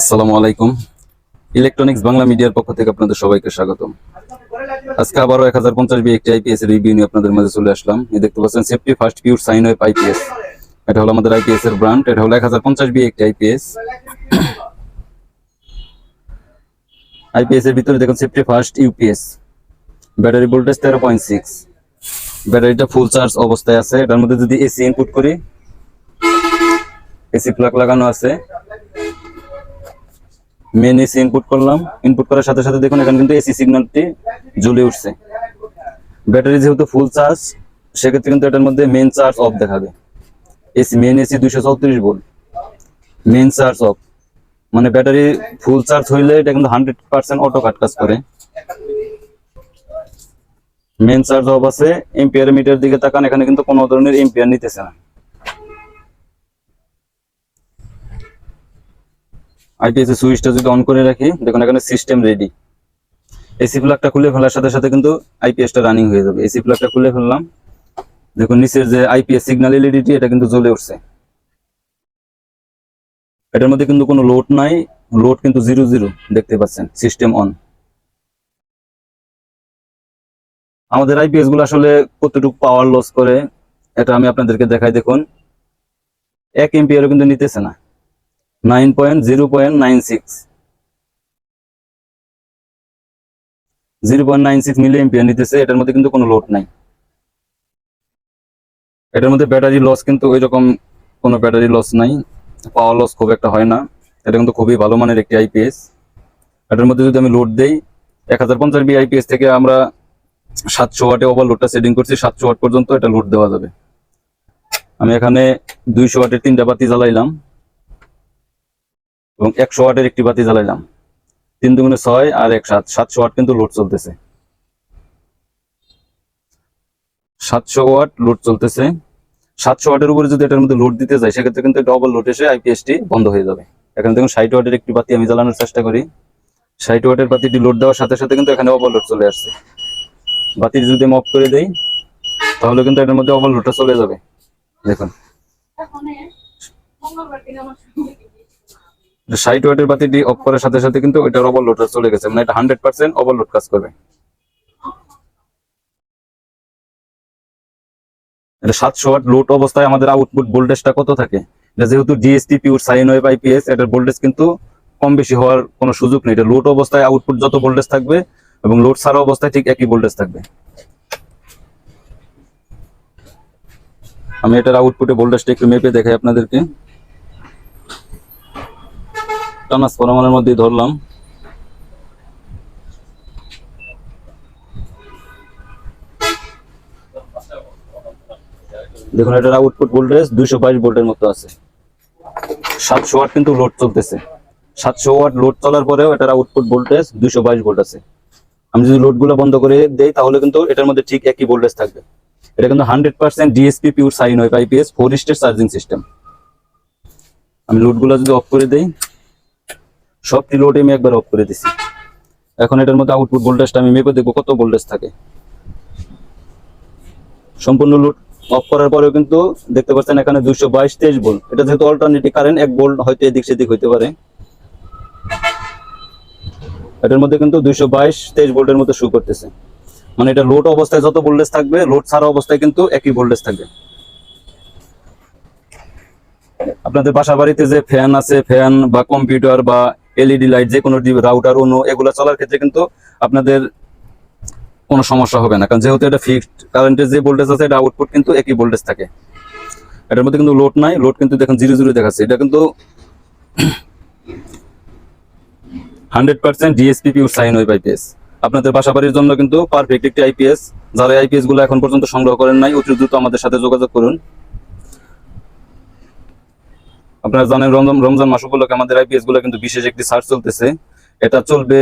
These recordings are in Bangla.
আসসালামু আলাইকুম। ইলেকট্রনিক্স বাংলা মিডিয়ার পক্ষ থেকে আপনাদের সবাইকে স্বাগতম। আজকে আবারও এক হাজার পঞ্চাশ বি একটি আইপিএস এর রিভিউ নিয়ে আপনাদের মাঝে চলে আসলাম। এই দেখতে পাচ্ছেন safety first pure sine wave IPS এটা হলো আমাদের আইপিএস এর ব্র্যান্ড এটা হলো এক হাজার পঞ্চাশ বি একটি আইপিএস আইপিএস এর ভিতরে দেখুন safety first UPS battery voltage তেরো পয়েন্ট সিক্স ব্যাটারিটা ফুল চার্জ অবস্থায় আছে। এটার মধ্যে যদি এসি ইনপুট করি এসি প্লাগ লাগানো আছে। মেন এসি ইনপুট করলাম। ইনপুট করার সাথে সাথে দেখুন, এখানে কিন্তু এসি সিগন্যালটি জ্বলে উঠছে। ব্যাটারি যেহেতু ফুল চার্জ সেক্ষেত্রে কিন্তু এটার মধ্যে মেন চার্জ অফ দেখাবে। এসি মেন এসি দুইশো চৌত্রিশ ভোল্ট মেন চার্জ অফ মানে ব্যাটারি ফুল চার্জ হইলে এটা কিন্তু হান্ড্রেড পার্সেন্ট অটো কাট কাজ করে। মেন চার্জ অফ আছে এম্পিয়ার মিটার দিকে তাকান, এখানে কিন্তু কোনো ধরনের এম্পিয়ার নিতেছে না। আইপিএস সুইচটা যদি অন করে রাখি, দেখুন এখানে সিস্টেম রেডি এসি প্লাগটা খুলে ফেলার সাথে সাথে কিন্তু আইপিএসটা রানিং হয়ে যাবে। এসি প্লাগটা খুলে ফেললাম। দেখুন নিচের যে আইপিএস সিগন্যাল এলইডিটি এটা কিন্তু জ্বলে উঠছে। এটার মধ্যে কিন্তু কোনো লোড নাই। লোড কিন্তু জিরো জিরো দেখতে পাচ্ছেন সিস্টেম অন আমাদের আইপিএসগুলো আসলে কতটুকু পাওয়ার লস করে, এটা আমি আপনাদেরকে দেখাই। দেখুন, এক এমপিয়ারও কিন্তু নিতেছে না। Nine point zero point nine six zero point nine six milliampere নিতেছে, এটার মধ্যে কিন্তু কোনো লোড নাই। এটার মধ্যে ব্যাটারি লস কিন্তু ওই রকম কোনো ব্যাটারি লস নাই। পাওয়ার লস খুব একটা হয় না। এটা কিন্তু খুবই ভালো মানের একটি আইপিএস এটার মধ্যে যদি আমি লোড দেই, এক হাজার পঞ্চাশ বি আইপিএস থেকে আমরা সাতশো ওয়াটে ওভারলোডটা সেটিং করছি, সাতশো ওয়াট পর্যন্ত এটা লোড দেওয়া যাবে। আমি এখানে দুইশো ওয়াটের তিনটা বাতি জ্বালাইলাম। এবং একশো ওয়াটের একটি বাতি জ্বালাইলাম। তিন দুগুণে ছয় আর এক সাত। সাতশো ওয়াট কিন্তু লোড চলতেছে। সাতশো ওয়াট লোড চলতেছে। সাতশো ওয়াটের উপরে যদি এটার মধ্যে লোড দিতে যায় সেক্ষেত্রে কিন্তু ডবল লোড এসে আইপিএসটি বন্ধ হয়ে যাবে। এখানে দেখুন, ষাট ওয়াটের একটি বাতি আমি জ্বালানোর চেষ্টা করি। ষাট ওয়াটের বাতিটি লোড দেওয়ার সাথে সাথে কিন্তু এখানে ওভারলোড চলে আসছে। বাতি যদি আমি অফ করে দেই, তাহলে কিন্তু এটার মধ্যে ওভারলোডটা চলে যাবে। দেখুন। ষাট ওয়াটের বাতিটি অফ করার সাথে সাথে কিন্তু এটার ওভারলোডটা চলে গেছে। মানে এটা হান্ড্রেড পার্সেন্ট ওভারলোড কাজ করবে। সাতশো ওয়াট লোড অবস্থায় আমাদের আউটপুট ভোল্টেজটা কত থাকে? এটা যেহেতু DSP pure sine wave IPS এটার ভোল্টেজ কিন্তু কম বেশি হওয়ার কোনো সুযোগ নেই। এটা লোড অবস্থায় আউটপুট যত ভোল্টেজ থাকবে এবং লোড ছাড়া অবস্থায় ঠিক একই ভোল্টেজ থাকবে। আমি এটার আউটপুটে ভোল্টেজটা একটু মেপে দেখাই আপনাদেরকে। ট্রান্সফরমারের মধ্যে ধরলাম। দেখুন, এটার আউটপুট ভোল্টেজ দুইশো বাইশ ভোল্টের মতো আছে। সাতশো ওয়াট কিন্তু লোড চলতেছে। সাতশো ওয়াট লোড চলার পরেও এটার আউটপুট ভোল্টেজ দুইশো বাইশ ভোল্ট আছে। আমি যদি লোডগুলো বন্ধ করে দেই, তাহলে কিন্তু এটার মধ্যে ঠিক একই ভোল্টেজ থাকবে। এটা কিন্তু hundred percent DSP pure sine হয় IPS four stage charging system আমি লোডগুলো যদি অফ করে দেই সবটি লোড আমি একবার অফ করে দিছি। এখন এটার মধ্যে আউটপুট ভোল্টেজটা আমি মেপে দেখব কত ভোল্টেজ থাকে। সম্পূর্ণ লোড অফ করার পরেও কিন্তু দেখতে পাচ্ছেন এখানে দুইশো বাইশ তেইশ ভোল্ট এটা যেহেতু অল্টারনেটিভ কারেন্ট এক ভোল্ট হয়তো এদিক সেদিক হইতে পারে। এটার মধ্যে কিন্তু দুইশো বাইশ তেইশ ভোল্টের মধ্যে শু করতেছে। মানে এটা লোড অবস্থায় যত ভোল্টেজ থাকবে লোড ছাড়া অবস্থায় কিন্তু একই ভোল্টেজ থাকবে। আপনাদের বাসা বাড়িতে যে ফ্যান আছে ফ্যান বা কম্পিউটার বা এলইডি লাইট যে কোনো রাউটার অন্য এগুলো চলার ক্ষেত্রে কিন্তু আপনাদের কোনো সমস্যা হবে না। কারণ যেহেতু এটা ফিক্সড কারেন্টের যে ভোল্টেজ আছে, এটা আউটপুট কিন্তু একই ভোল্টেজ থাকে। এটার মধ্যে কিন্তু লোড নাই। লোড কিন্তু দেখেন জিরো জিরো দেখাচ্ছে। এটা কিন্তু hundred percent DSP pure sine wave IPS আপনাদের বাসাবাড়ির জন্য কিন্তু পারফেক্ট একটি আইপিএস যারা আইপিএসগুলো এখন পর্যন্ত সংগ্রহ করেন নাই, অতি দ্রুত আমাদের সাথে যোগাযোগ করুন। আপনারা জানেন রমজান মাস উপলক্ষে আমাদের আইপিএসগুলো কিন্তু বিশেষ একটি সার্চ চলতেছে। এটা চলবে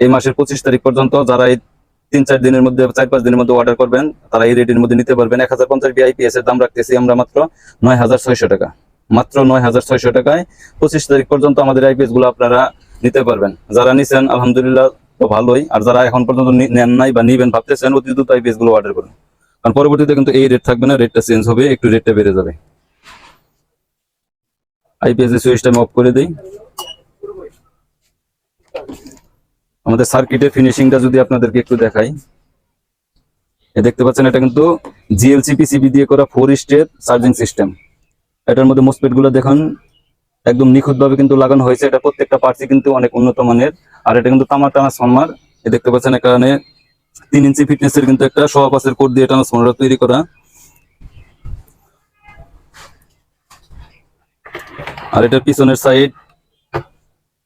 এই মাসের পঁচিশ তারিখ পর্যন্ত। যারা তিন চার দিনের মধ্যে, চার পাঁচ দিনের মধ্যে অর্ডার করবেন, তারা এই রেটের মধ্যে নিতে পারবেন। এক হাজার পঞ্চাশ বিআইপিএস এর দাম রাখতেছি আমরা মাত্র নয় হাজার ছয়শো টাকা। মাত্র নয় হাজার ছয়শো টাকায় পঁচিশ তারিখ পর্যন্ত আমাদের আইপিএসগুলো আপনারা নিতে পারবেন। যারা নিছেন, আলহামদুলিল্লাহ, তো ভালোই। আর যারা এখন পর্যন্ত নেন নাই বা নিবেন ভাবতেছেন, অতি দ্রুত আইপিএসগুলো অর্ডার করুন। কারণ পরবর্তীতে কিন্তু এই রেট থাকবে না রেটটা চেঞ্জ হবে, একটু রেটটা বেড়ে যাবে। আইপিএস এর সুইচটা আমি অফ করে দিই। আমাদের সার্কিটের ফিনিশিংটা যদি আপনাদেরকে একটু দেখাই। দেখতে পাচ্ছেন, এটা কিন্তু জিএলসি পিসিবি দিয়ে করা ফোর স্টেপ চার্জিং সিস্টেম এটার মধ্যে মোসপেটগুলো দেখুন, একদম নিখুঁত ভাবে কিন্তু লাগানো হয়েছে। এটা প্রত্যেকটা পার্টসই কিন্তু অনেক উন্নত মানের। আর এটা কিন্তু তামা টানা সনমার এ দেখতে পাচ্ছেন, এখানে তিন ইঞ্চি ফিটনেসের কিন্তু একটা সোয়াপাসের কোড দিয়ে ট্রান্সফর্মার তৈরি করা। আর এটার পিছনের সাইড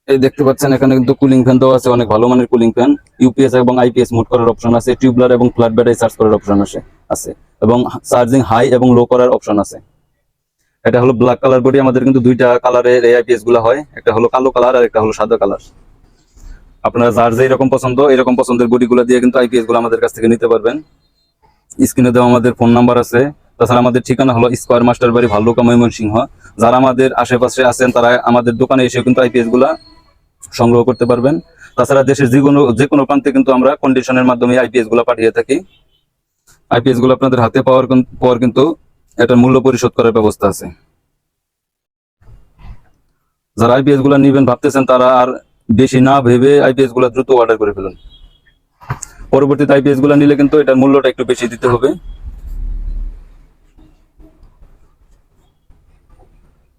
এই দেখতে পাচ্ছেন, এখানে কিন্তু কুলিং ফ্যান দেওয়া আছে, অনেক ভালো মানের কুলিং ফ্যান ইউপিএস এবং আইপিএস মোড করার অপশন আছে টিউবলার এবং ফ্ল্যাট ব্যাটারি চার্জ করার অপশন আছে আছে। এবং চার্জিং হাই এবং লো করার অপশন আছে। এটা হলো ব্ল্যাক কালার বডি আমাদের কিন্তু দুইটা কালারের এই আইপিএসগুলো হয়। একটা হলো কালো কালার আর একটা হলো সাদা কালার আপনারা যার যে এরকম পছন্দ এরকম পছন্দের বডি গুলো দিয়ে কিন্তু আইপিএসগুলো আমাদের কাছ থেকে নিতে পারবেন। স্ক্রিনে দেওয়া আমাদের ফোন নাম্বার আছে। তাছাড়া আমাদের ঠিকানা হলো স্কোয়ার মাস্টার বাড়ি ভাল্লুকা ময়মনসিংহ। যারা আমাদের আশেপাশে আছেন, তারা আমাদের দোকানে এসে কিন্তু আইপিএসগুলা সংগ্রহ করতে পারবেন। তাছাড়া দেশের যে কোনো যে কোনো প্রান্তে কিন্তু আমরা কন্ডিশনের মাধ্যমে আইপিএসগুলো পাঠিয়ে থাকি। আইপিএসগুলো আপনাদের হাতে পাওয়ার পর কিন্তু এটার মূল্য পরিশোধ করার ব্যবস্থা আছে। যারা আইপিএসগুলো নিবেন ভাবতেছেন, তারা আর বেশি না ভেবে আইপিএসগুলো দ্রুত অর্ডার করে ফেলুন। পরবর্তীতে আইপিএসগুলো নিলে কিন্তু এটার মূল্যটা একটু বেশি দিতে হবে।